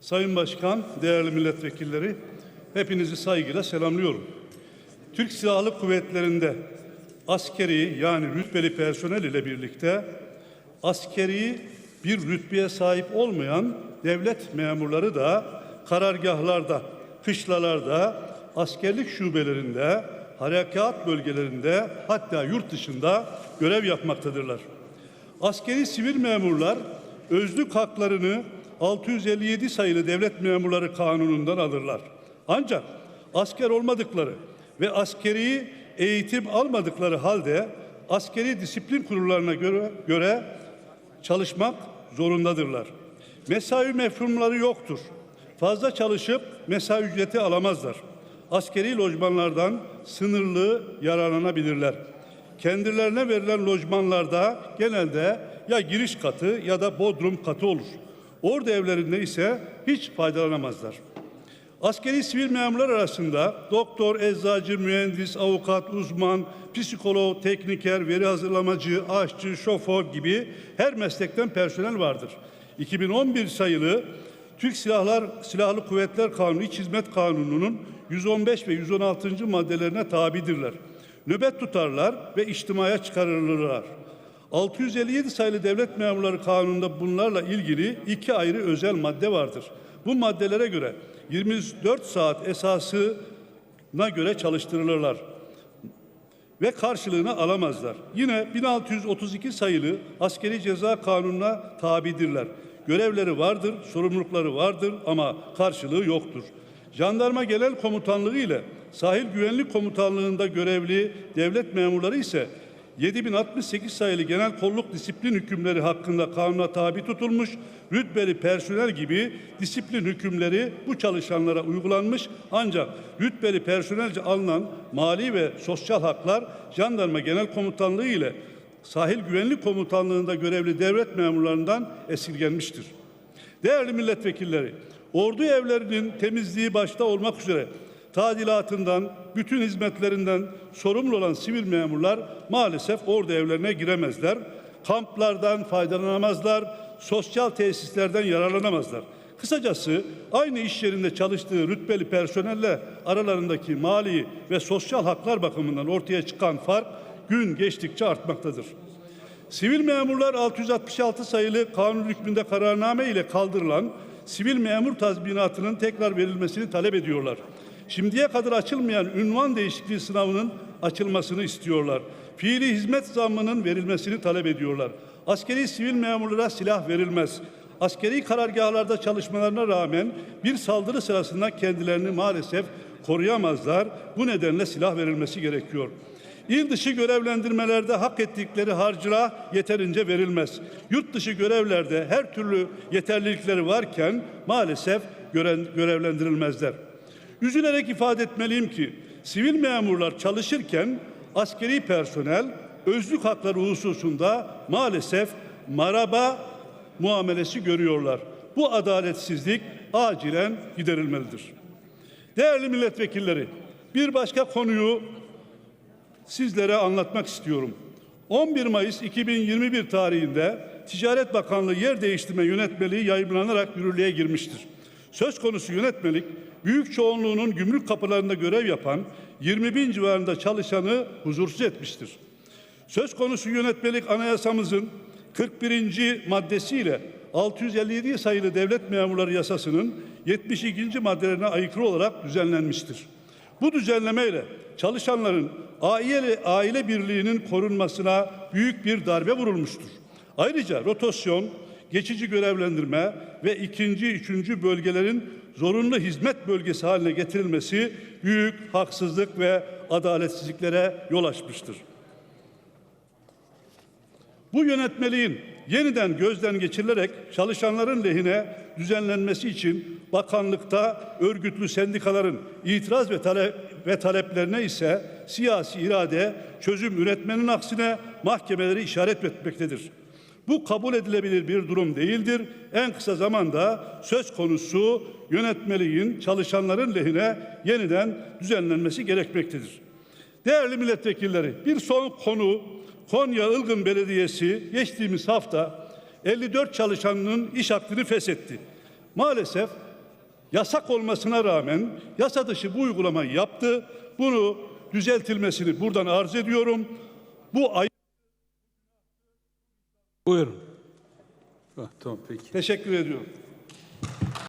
Sayın Başkan, değerli milletvekilleri, hepinizi saygıyla selamlıyorum. Türk Silahlı Kuvvetleri'nde askeri yani rütbeli personel ile birlikte askeri bir rütbeye sahip olmayan devlet memurları da karargahlarda, kışlalarda, askerlik şubelerinde, harekat bölgelerinde hatta yurt dışında görev yapmaktadırlar. Askeri sivil memurlar özlük haklarını 657 sayılı devlet memurları kanunundan alırlar. Ancak asker olmadıkları ve askeri eğitim almadıkları halde askeri disiplin kurullarına göre, göre çalışmak zorundadırlar. Mesai mefhumları yoktur. Fazla çalışıp mesai ücreti alamazlar. Askeri lojmanlardan sınırlı yararlanabilirler. Kendilerine verilen lojmanlarda genelde ya giriş katı ya da bodrum katı olur. Ordu evlerinde ise hiç faydalanamazlar. Askeri sivil memurlar arasında doktor, eczacı, mühendis, avukat, uzman, psikolog, tekniker, veri hazırlamacı, aşçı, şoför gibi her meslekten personel vardır. 2011 sayılı Türk Silahlar Silahlı Kuvvetler Kanunu İç Hizmet Kanunu'nun 115 ve 116. maddelerine tabidirler. Nöbet tutarlar ve içtimaya çıkarılırlar. 657 sayılı devlet memurları kanununda bunlarla ilgili iki ayrı özel madde vardır. Bu maddelere göre 24 saat esasına göre çalıştırılırlar ve karşılığını alamazlar. Yine 1632 sayılı askeri ceza kanununa tabidirler. Görevleri vardır, sorumlulukları vardır ama karşılığı yoktur. Jandarma Genel Komutanlığı ile Sahil Güvenlik Komutanlığı'nda görevli devlet memurları ise 7068 sayılı genel kolluk disiplin hükümleri hakkında kanuna tabi tutulmuş, rütbeli personel gibi disiplin hükümleri bu çalışanlara uygulanmış ancak rütbeli personelce alınan mali ve sosyal haklar Jandarma Genel Komutanlığı ile Sahil Güvenlik Komutanlığı'nda görevli devlet memurlarından esirgenmiştir. Değerli milletvekilleri, ordu evlerinin temizliği başta olmak üzere tadilatından, bütün hizmetlerinden sorumlu olan sivil memurlar maalesef ordu evlerine giremezler. Kamplardan faydalanamazlar, sosyal tesislerden yararlanamazlar. Kısacası aynı iş yerinde çalıştığı rütbeli personelle aralarındaki mali ve sosyal haklar bakımından ortaya çıkan fark gün geçtikçe artmaktadır. Sivil memurlar 666 sayılı kanun hükmünde kararname ile kaldırılan sivil memur tazminatının tekrar verilmesini talep ediyorlar. Şimdiye kadar açılmayan ünvan değişikliği sınavının açılmasını istiyorlar. Fiili hizmet zammının verilmesini talep ediyorlar. Askeri sivil memurlara silah verilmez. Askeri karargahlarda çalışmalarına rağmen bir saldırı sırasında kendilerini maalesef koruyamazlar. Bu nedenle silah verilmesi gerekiyor. İl dışı görevlendirmelerde hak ettikleri harcıra yeterince verilmez. Yurt dışı görevlerde her türlü yeterlilikleri varken maalesef görevlendirilmezler. Üzülerek ifade etmeliyim ki sivil memurlar çalışırken askeri personel özlük hakları hususunda maalesef maraba muamelesi görüyorlar. Bu adaletsizlik acilen giderilmelidir. Değerli milletvekilleri, bir başka konuyu sizlere anlatmak istiyorum. 11 Mayıs 2021 tarihinde Ticaret Bakanlığı yer değiştirme yönetmeliği yayınlanarak yürürlüğe girmiştir. Söz konusu yönetmelik büyük çoğunluğunun gümrük kapılarında görev yapan 20 bin civarında çalışanı huzursuz etmiştir. Söz konusu yönetmelik anayasamızın 41. maddesiyle 657 sayılı devlet memurları yasasının 72. maddelerine aykırı olarak düzenlenmiştir. Bu düzenlemeyle çalışanların aile, aile birliğinin korunmasına büyük bir darbe vurulmuştur. Ayrıca rotasyon, geçici görevlendirme ve ikinci, üçüncü bölgelerin zorunlu hizmet bölgesi haline getirilmesi büyük haksızlık ve adaletsizliklere yol açmıştır. Bu yönetmeliğin yeniden gözden geçirilerek çalışanların lehine düzenlenmesi için bakanlıkta örgütlü sendikaların itiraz ve talep ve taleplerine ise siyasi irade çözüm üretmenin aksine mahkemeleri işaret etmektedir. Bu kabul edilebilir bir durum değildir. En kısa zamanda söz konusu yönetmeliğin çalışanların lehine yeniden düzenlenmesi gerekmektedir. Değerli milletvekilleri, bir son konu Konya Ilgın Belediyesi geçtiğimiz hafta 54 çalışanının iş hakkını feshetti. Maalesef yasak olmasına rağmen yasa dışı bu uygulamayı yaptı. Bunu düzeltilmesini buradan arz ediyorum. Bu ay Buyurun. Ha, tamam peki. teşekkür ediyorum.